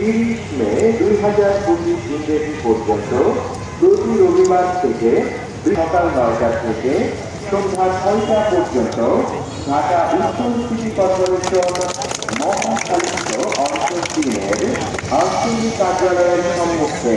তিরিশ মে দুই হাজার পঁচিশ ইংরেজি পর্যন্ত প্রতি রবিবার থেকে সকাল নয়টা থেকে সন্ধ্যা ছয়টা পর্যন্ত ঢাকা উত্তর সিটি কর্পোরেশন মহাসালিত অঞ্চল তিনের আঞ্চলিক কার্যালয়ের সম্মুখে।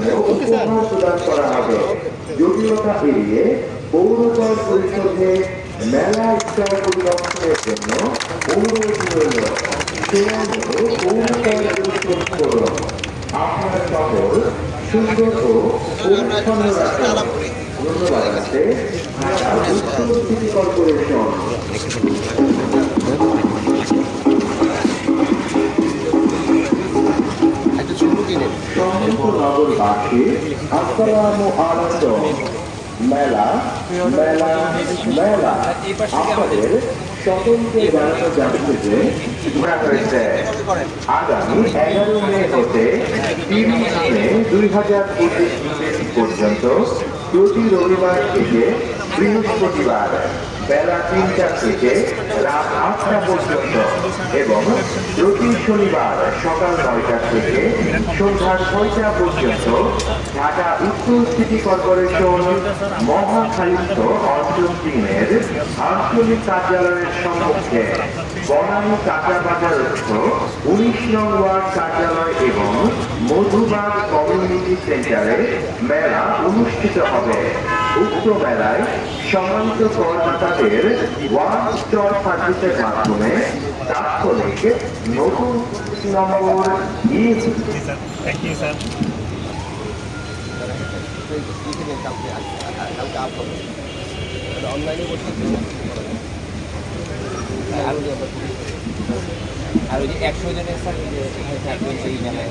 প্রদান করা হবে। জটিলতা এড়িয়ে পৌরকর পরিষদে মেলা স্তর পরিদর্শনের জন্য অনুরোধ রইল। সেরামতো পৌরকর করুন আপনার শহর সুন্দর ও পরিচ্ছন্ন রাখুন ধন্যবাদ। আছে সিটি কর্পোরেশন। ঘোরা হয়েছে। আগামী দুই হাজার পঁচিশ পর্যন্ত প্রতি রবিবার থেকে বৃহস্পতিবার বেলা তিনটা থেকে রাত আটটা পর্যন্ত এবং প্রতি শনিবার সকাল নয়টা থেকে সন্ধ্যা ছয়টা পর্যন্ত ঢাকা উত্তর সিটি কর্পোরেশন মহাখালিত অঞ্চল তিনের আঞ্চলিক কার্যালয়ের সম্মুখে বনানী কাঁচা বাজারস্থ উনিশ নং ওয়ার্ড কার্যালয় এবং মধুবাগ কমিউনিটি সেন্টারে মেলা অনুষ্ঠিত হবে। উক্ত মেলায় সম্মানিত করদাতাদের ওয়ান স্টল সার্ভিসের মাধ্যমে তাৎক্ষণিক নতুন নম্বর থ্যাংক ইউ স্যার অনলাইনে করতে আর ওই যে একশো জনের স্যার থাকবেন সেই মেলায়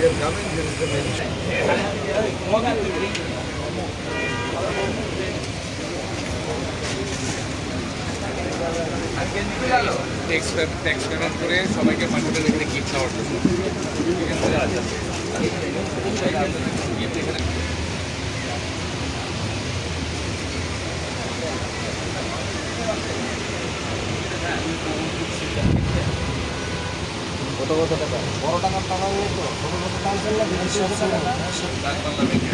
যে গ্রামীণ জিনিসটা মেন ট্যাক্স ট্যাক্স পেমেন্ট করে সবাইকে পাঠাবেন এখানে গিফট খাওয়ার জন্য ঠিক আছে gift এখানে কত কত টাকা? বড় টাকার টাকা হলে তো ডাকবাংলা ব্যাংকে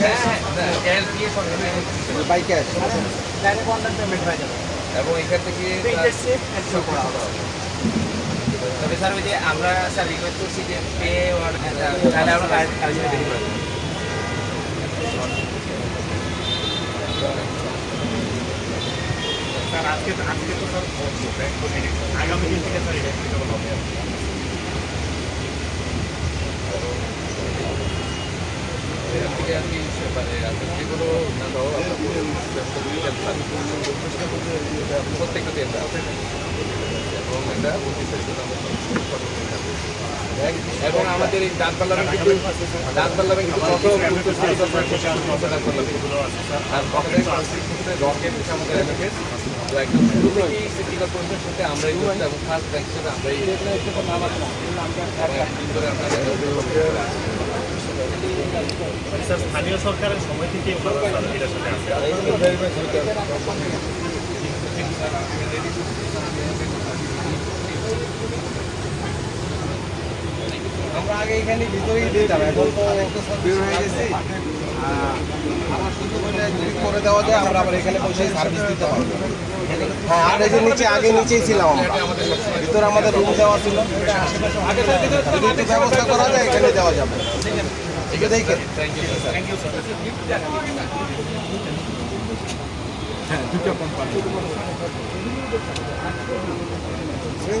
হ্যাঁ হ্যাঁ হয়ে এবং এখান থেকে তবে স্যার ওই যে আমরা স্যার রিকোয়েস্ট করছি যে পে তাহলে আমরা স্যার আজকে আজকে তো স্যার বন্ধ ব্যাংক বন্ধ। আগামী দিন থেকে স্যার এটা হবে থেকে আর কি মানে আপনি যে কোনো না দাও প্রত্যেকটা দিয়ে এবং এটা এবং আমাদের এই ডাকবাংলা ব্যাংক কিন্তু ডাকবাংলা ব্যাংক কিন্তু কত উত্তর আর রকেট আমাদের তো একদম শুরু থেকেই সিটি কর্পোরেশনের সাথে আমরাই করছি এবং ফার্স্ট ব্যাংক হিসেবে আমরাই স্থানীয় সরকারের সময় সাথে আছে আমরা আগে এখানে ভিতরেই দিতাম এখন তো বের হয়ে গেছি। আমার শুধু বলে যদি করে দেওয়া যায় আমরা আবার এখানে বসে সার্ভিস দিতে পারব। হ্যাঁ আর এই যে নিচে আগে নিচেই ছিলাম আমরা। ভিতরে আমাদের রুম দেওয়া ছিল। যদি একটু ব্যবস্থা করা যায় এখানে দেওয়া যাবে। ঠিক আছে। থ্যাংক ইউ স্যার হয়ে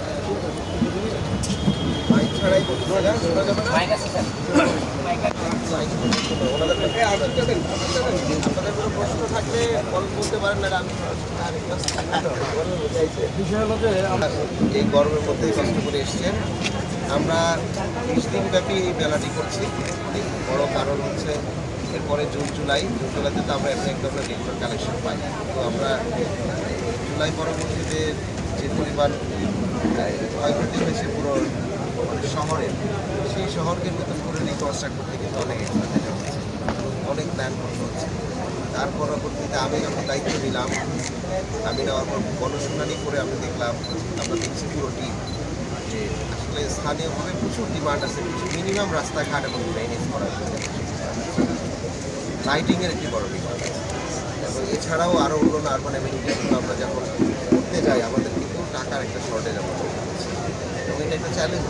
এই গরমের মধ্যেই কষ্ট করে এসছেন। আমরা বিশ দিন ব্যাপী এই মেলাটি করছি। বড় কারণ হচ্ছে এরপরে জুন, জুলাই। জুন, জুলাইতে তো আমরা এমনি এক ধরনের রেগুলার কালেকশন পাই। তো আমরা জুলাই পরবর্তীতে যে পরিমাণ ক্ষয়ক্ষতি হয়েছে পুরো মানে শহরের সেই শহরকে নতুন করে রিকনস্ট্রাক্ট করতে কিন্তু অনেক অনেক প্ল্যান করতে হচ্ছে। তার পরবর্তীতে আমি যখন দায়িত্ব নিলাম আমি নেওয়ার পর গণশুনানি করে আমি দেখলাম আমরা দেখছি পুরো টিম যে আসলে স্থানীয়ভাবে প্রচুর ডিমান্ড আছে কিছু মিনিমাম রাস্তাঘাট এবং ড্রেনেজ করার জন্য। লাইটিংয়ের একটি বড় ডিমান্ড এবং এছাড়াও আরও অন্য আরবান অ্যামিনিটিগুলো আমরা যখন করতে যাই, আমাদের কিন্তু টাকার একটা শর্টেজ যাচ্ছে এবং এটা একটা চ্যালেঞ্জ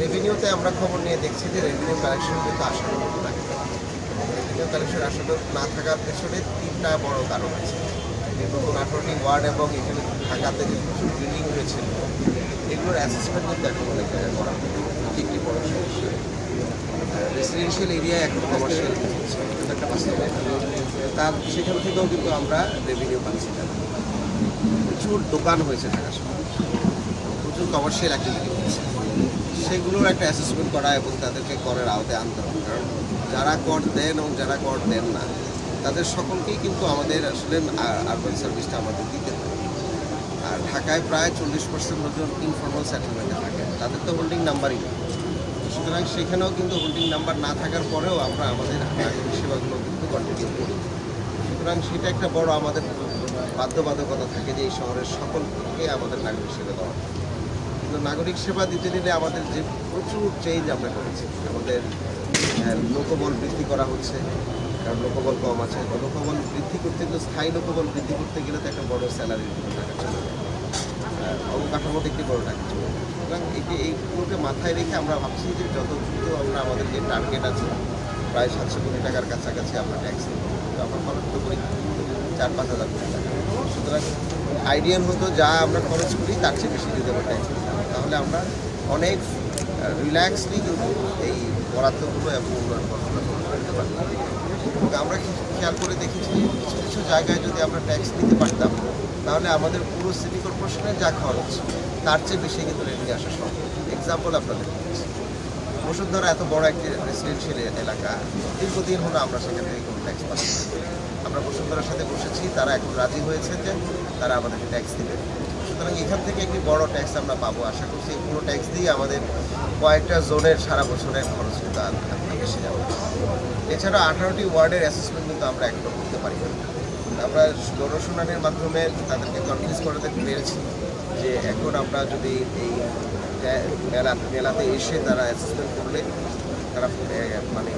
রেভিনিউতে আমরা খবর নিয়ে দেখছি যে রেভিনিউ কালেকশন কিন্তু মতো লাগে রেভিনিউ কালেকশন আসলে না থাকার পেছনে তিনটা বড় কারণ আছে। নতুন আঠারোটি ওয়ার্ড এবং এখানে ঢাকাতে যে প্রচুর বিল্ডিং হয়েছিল এগুলোর অ্যাসেসমেন্ট কিন্তু এখন অনেক জায়গায় করা এটি একটি বড় সমস্যা। রেসিডেন্সিয়াল এরিয়ায় এখন কমার্শিয়াল একটা বাস্তবতা তার, সেখান থেকেও কিন্তু আমরা রেভিনিউ পাচ্ছি প্রচুর দোকান হয়েছে ঢাকা প্রচুর কমার্শিয়াল অ্যাক্টিভিটি হচ্ছে। সেগুলোর একটা অ্যাসেসমেন্ট করা এবং তাদেরকে করের আওতায় আনতে হবে। কারণ যারা কর দেন এবং যারা কর দেন না, তাদের সকলকেই কিন্তু আমাদের আসলে আরবান সার্ভিসটা আমাদের দিতে হবে। আর ঢাকায় প্রায় চল্লিশ পার্সেন্ট লোকজন ইনফর্মাল সেটেলমেন্টে থাকে। তাদের তো হোল্ডিং নাম্বারই সুতরাং সেখানেও কিন্তু হোল্ডিং নাম্বার না থাকার পরেও আমরা আমাদের নাগরিক সেবাগুলো কিন্তু কন্টিনিউ করি। সুতরাং সেটা একটা বড় আমাদের বাধ্যবাধকতা থাকে যে এই শহরের সকলকে আমাদের নাগরিক সেবা দেওয়া। কিন্তু নাগরিক সেবা দিতে দিলে আমাদের যে প্রচুর চেঞ্জ আমরা করেছি, আমাদের লোকবল বৃদ্ধি করা হচ্ছে, কারণ লোকবল কম আছে। লোকবল বৃদ্ধি করতে গেলে, স্থায়ী লোকবল বৃদ্ধি করতে গেলে তো একটা বড় স্যালারির টাকা চলে। একটি বড় টাকা চলে। সুতরাং এটি এইগুলোকে মাথায় রেখে আমরা ভাবছি যে যত দ্রুত আমরা আমাদের যে টার্গেট আছে, প্রায় সাতশো কোটি টাকার কাছাকাছি আমরা ট্যাক্স আমরা খরচ তো করি চার পাঁচ হাজার কোটি টাকা। সুতরাং আইডিয়াল হতো যা আমরা খরচ করি, তার চেয়ে বেশি যদি আমরা ট্যাক্স তাহলে আমরা অনেক রিল্যাক্সলি কিন্তু এই বরাদ্দগুলো এবং উন্নয়ন কর্মগুলো করতে পারতাম আমরা খেয়াল করে দেখেছি কিছু কিছু জায়গায় যদি আমরা ট্যাক্স দিতে পারতাম, তাহলে আমাদের পুরো সিটি কর্পোরেশনের যা খরচ, তার চেয়ে বেশি কিন্তু রেভিনিউ আসা সম্ভব। এক্সাম্পল আপনাদের বসুন্ধরা এত বড় একটি রেসিডেন্সিয়াল এলাকা, দীর্ঘদিন হলো আমরা সেখান থেকে কোনো ট্যাক্স পাচ্ছি আমরা বসুন্ধরার সাথে বসেছি, তারা এখন রাজি হয়েছে যে তারা আমাদেরকে ট্যাক্স দেবে। সুতরাং এখান থেকে একটি বড় ট্যাক্স আমরা পাবো আশা করছি এই পুরো ট্যাক্স দিয়ে আমাদের কয়েকটা জোনের সারা বছরের খরচ কিন্তু এসে যাবে এছাড়া আঠারোটি ওয়ার্ডের অ্যাসেসমেন্ট কিন্তু আমরা এখনও করতে পারি আমরা জনশুনানির মাধ্যমে তাদেরকে কনভিন্স করাতে পেরেছি যে এখন আমরা যদি এই মেলা মেলাতে এসে তারা অ্যাসেসমেন্ট করলে তারা মানে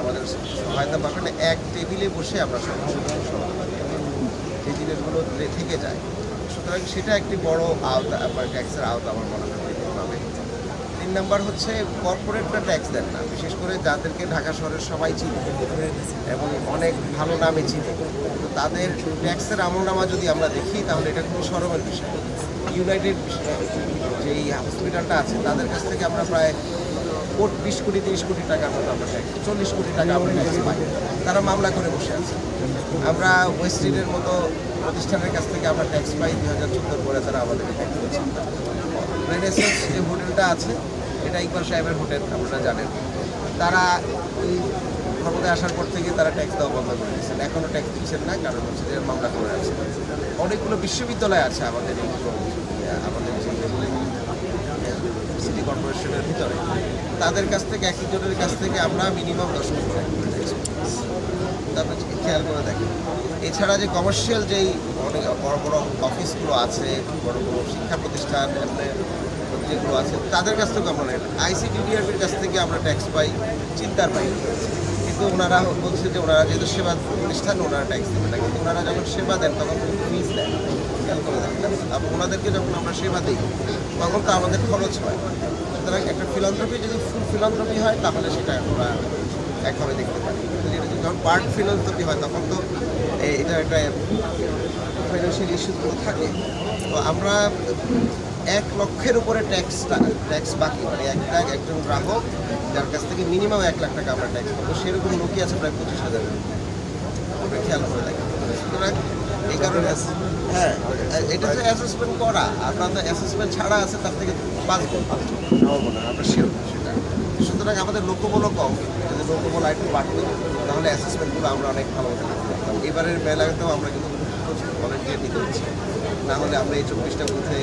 আমাদের সহায়তা পাবে এক টেবিলে বসে আমরা করতে এই জিনিসগুলো থেকে যায় সুতরাং সেটা একটি বড় আওতা আমার ট্যাক্সের আওতা আমার মনে হয় পাবে তিন নাম্বার হচ্ছে কর্পোরেটরা ট্যাক্স দেন না, বিশেষ করে যাদেরকে ঢাকা শহরের সবাই চিনে এবং অনেক ভালো নামে চিনে। তো তাদের ট্যাক্সের আমলনামা যদি আমরা দেখি, তাহলে এটা খুবই সরমের বিষয়। ইউনাইটেড যেই হসপিটালটা আছে, তাদের কাছ থেকে আমরা প্রায় কোট বিশ কোটি, তিরিশ কোটি টাকার মতো আমরা ট্যাক্স চল্লিশ কোটি টাকা আমরা ট্যাক্স পাই। তারা মামলা করে বসে আছে। আমরা ওয়েস্ট ওয়েস্টিনের মতো প্রতিষ্ঠানের কাছ থেকে আমরা ট্যাক্স পাই, দুই হাজার চোদ্দোর পরে তারা আমাদেরকে ট্যাক্স দিচ্ছে। রেনেসেন্স যে হোটেলটা আছে, এটা ইকবাল সাহেবের হোটেল, আপনারা জানেন। তারা ওই ক্ষমতায় আসার পর থেকে তারা ট্যাক্স দেওয়া বন্ধ করে দিয়েছেন। এখনও ট্যাক্স দিচ্ছেন না, কারণ হচ্ছে যে মামলা করে আছে। অনেকগুলো বিশ্ববিদ্যালয় আছে আমাদের এই আমাদের সিটি কর্পোরেশনের ভিতরে। তাদের কাছ থেকে, এক একজনের কাছ থেকে আমরা মিনিমাম দশ লক্ষ টাকা করে তারপরে খেয়াল করে দেখেন এছাড়া যে কমার্শিয়াল যেই অনেক বড় বড় অফিসগুলো আছে, বড় বড় শিক্ষা প্রতিষ্ঠান যেগুলো আছে, তাদের কাছ থেকে আমরা আইসিডিডিআরবির কাছ থেকে আমরা ট্যাক্স পাই, চিন্তার পাই কিন্তু ওনারা বলছে যে ওনারা যেহেতু সেবা প্রতিষ্ঠান, ওনারা ট্যাক্স দেবে না। কিন্তু ওনারা যখন সেবা দেন, তখন ফিজ দেন খেয়াল করে তারপর ওনাদেরকে যখন আমরা সেবা দিই, তখন তো আমাদের খরচ হয়। সুতরাং একটা ফিলন্থ্রপি যদি ফুল ফিলন্থ্রপি হয়, তাহলে সেটা আমরা একভাবে দেখতে পারি। যখন পার্ট ফিলন্থ্রপি হয়, তখন তো এটা একটা ফাইন্যান্সিয়াল ইস্যুগুলো থাকে। তো আমরা এক লক্ষের উপরে ট্যাক্সটা ট্যাক্স বাকি মানে এক লাখ একজন গ্রাহক যার কাছ থেকে মিনিমাম এক লাখ টাকা আমরা ট্যাক্স পাবো। সেরকম লোকই আছে প্রায় পঁচিশ হাজার আমরা খেয়াল করে দেখেন। সুতরাং এই কারণে হ্যাঁ এটা তো অ্যাসেসমেন্ট করা আপনার তো অ্যাসেসমেন্ট ছাড়া আছে তার থেকে পাঁচ গুণ আমরা শিওর সেটা। সুতরাং আমাদের লোকবলও কম। যদি লোকবল আরেকটু বাড়তো তাহলে অ্যাসেসমেন্টগুলো আমরা অনেক ভালো মতো করতে পারতাম। এবারের মেলাতেও আমরা কিন্তু প্রচুর ভলেন্টিয়ার নিতে হচ্ছে। না হলে আমরা এই চব্বিশটা মধ্যে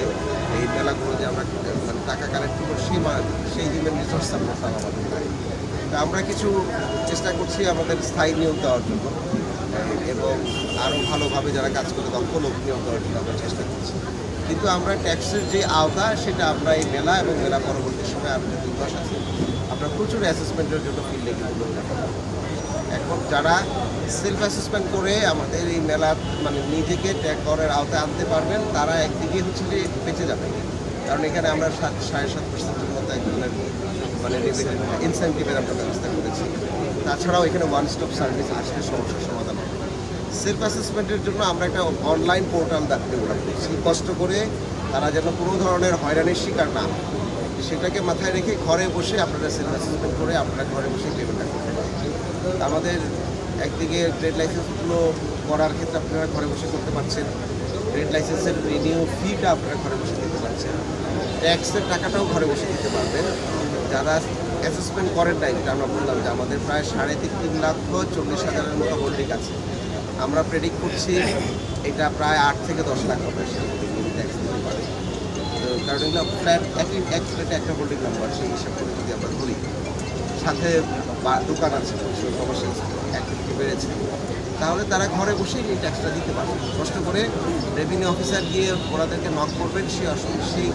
এই মেলাগুলো যে আমরা মানে টাকা কালেক্ট করব, সেই সেই হিউম্যান রিসোর্স পাবো আমাদের। তো আমরা কিছু চেষ্টা করছি আমাদের স্থায়ী নিয়োগ দেওয়ার জন্য। এবং আরও ভালোভাবে যারা কাজ করে দক্ষ লোক নিয়োগ দেওয়ার জন্য আমরা চেষ্টা করছি। কিন্তু আমরা ট্যাক্সের যে আওতা, সেটা আমরা এই মেলা এবং মেলা পরবর্তী সময় আমরা দুই মাস আছে। আমরা প্রচুর অ্যাসেসমেন্টের জন্য ফিল্ডে কিন্তু এখন যারা সেলফ অ্যাসেসমেন্ট করে আমাদের এই মেলা মানে নিজেকে ট্যাগ করার আওতায় আনতে পারবেন, তারা একদিকে হচ্ছে যে বেঁচে যাবে। কারণ এখানে আমরা সাত, সাড়ে সাত পার্সেন্টের মতো এক ধরনের মানে ইনসেন্টিভের আমরা ব্যবস্থা করেছি। তাছাড়াও এখানে ওয়ান স্টপ সার্ভিস আসলে সমস্যার সমাধান হবে। সেলফ অ্যাসেসমেন্টের জন্য আমরা একটা অনলাইন পোর্টাল ডেভেলপ করছি। কষ্ট করে তারা যেন কোনো ধরনের হয়রানির শিকার না সেটাকে মাথায় রেখে ঘরে বসে আপনারা সেলফ অ্যাসেসমেন্ট করে আপনারা ঘরে বসে পেমেন্টটা আমাদের একদিকে ট্রেড লাইসেন্সগুলো করার ক্ষেত্রে আপনারা ঘরে বসে করতে পারছেন। ট্রেড লাইসেন্সের রিনিউ ফিটা আপনারা ঘরে বসে দিতে পারছেন। ট্যাক্সের টাকাটাও ঘরে বসে দিতে পারবেন। যারা অ্যাসেসমেন্ট করেন নাই, যেটা আমরা বললাম যে আমাদের প্রায় সাড়ে তিন তিন লক্ষ চল্লিশ হাজারের মতো হোল্ডিং আছে। আমরা প্রেডিক্ট করছি এটা প্রায় আট থেকে দশ লাখ হবে। ট্যাক্স দিতে পারে তো কারণ এগুলো ফ্ল্যাট একই, এক ফ্ল্যাটে একটা হোল্ডিং নাম্বার সেই হিসাব যদি আমরা ধরি। সাথে দোকান আছে কমার্শিয়াল বেড়েছে। তাহলে তারা ঘরে বসেই এই ট্যাক্সটা দিতে পারবে। কষ্ট করে রেভিনিউ অফিসার গিয়ে ওনাদেরকে নক করবেন, সে অসুবিধা সেই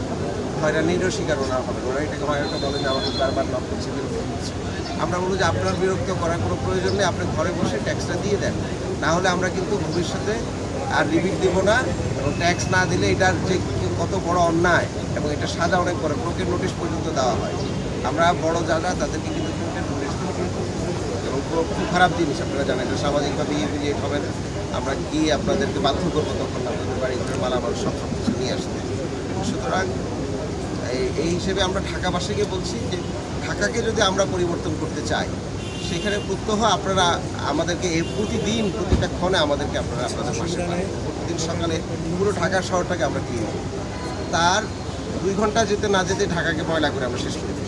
হয়রানিরও শিকার ওনারা হবে। ওরা এটাকে হয়রানটা বলেন যে আমাদের বারবার নক করছে, বিরক্ত করছে। আমরা বলব যে, আপনার বিরক্ত করার কোনো প্রয়োজন নেই, আপনি ঘরে বসে ট্যাক্সটা দিয়ে দেন। না হলে আমরা কিন্তু ভবিষ্যতে আর রিবিট দিব না এবং ট্যাক্স না দিলে এটার যে কত বড় অন্যায় এবং এটা সাজা অনেক বড় ক্রোকের নোটিশ পর্যন্ত দেওয়া হয়। আমরা বড় যারা, তাদেরকে কিন্তু এবং খুব খারাপ জিনিস, আপনারা জানেন যে সামাজিকভাবে হবে না। আমরা গিয়ে আপনাদেরকে বাধ্য করব তখন আপনাদের বাড়ি ঘরের মালামাল সব কিছু নিয়ে আসতে। সুতরাং, এই- হিসেবে আমরা ঢাকাবাসীকে বলছি যে, ঢাকাকে যদি আমরা পরিবর্তন করতে চাই, সেখানে প্রত্যহ আপনারা আমাদেরকে প্রতিদিন, প্রতিটা ক্ষণে আমাদেরকে আপনারা আপনাদের পাশে প্রতিদিন সকালে পুরো ঢাকা শহরটাকে আমরা কিনি তার দুই ঘণ্টা যেতে না যেতে ঢাকাকে ময়লা করে আমরা শেষ করে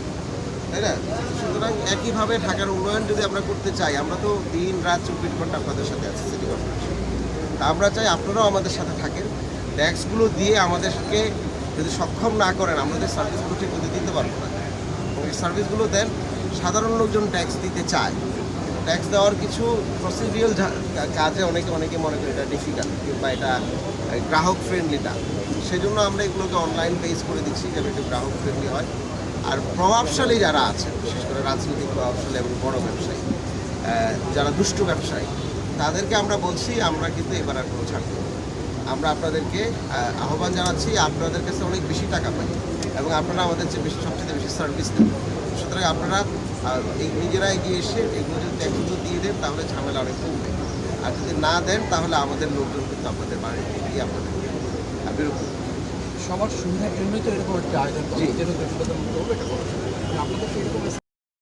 তাই না? সুতরাং একইভাবে ঢাকার উন্নয়ন যদি আমরা করতে চাই, আমরা তো দিন, রাত, চব্বিশ ঘণ্টা আপনাদের সাথে আছি সিটি কর্পোরেশন আমরা চাই আপনারাও আমাদের সাথে থাকেন। ট্যাক্সগুলো দিয়ে আমাদেরকে যদি সক্ষম না করেন আমাদের সার্ভিসগুলো ঠিক মতো দিতে পারব না। এই সার্ভিসগুলো দেন, সাধারণ লোকজন ট্যাক্স দিতে চায়। ট্যাক্স দেওয়ার কিছু প্রসিডিউরাল কাজে অনেকে অনেকে মনে করে এটা ডিফিকাল্ট কিংবা এটা গ্রাহক ফ্রেন্ডলি না। সেই জন্য আমরা এগুলোকে অনলাইন বেস করে দিচ্ছি যেন একটু গ্রাহক ফ্রেন্ডলি হয়। আর প্রভাবশালী যারা আছে, বিশেষ করে রাজনৈতিক প্রভাবশালী এবং বড় ব্যবসায়ী যারা দুষ্ট ব্যবসায়ী, তাদেরকে আমরা বলছি, আমরা কিন্তু এবার আর কোনো ছাড় দেবো আমরা আপনাদেরকে আহ্বান জানাচ্ছি, আপনাদের কাছে অনেক বেশি টাকা পাই এবং আপনারা আমাদের চেয়ে বেশি, সবচেয়ে বেশি সার্ভিস দেন সুতরাং আপনারা এই নিজেরা এগিয়ে এসে এগুলো যদি ট্যাক্সগুলো দিয়ে দেন, তাহলে ঝামেলা অনেক কমবে। আর যদি না দেন, তাহলে আমাদের লোকজন কিন্তু আপনাদের বাড়িতে গিয়ে আপনাদের বিরক্ত। সবার সুবিধার জন্যই তো এরকম একটা আয়োজন করা জি। যেটা তো সেটা তো করবে এটা আপনাদের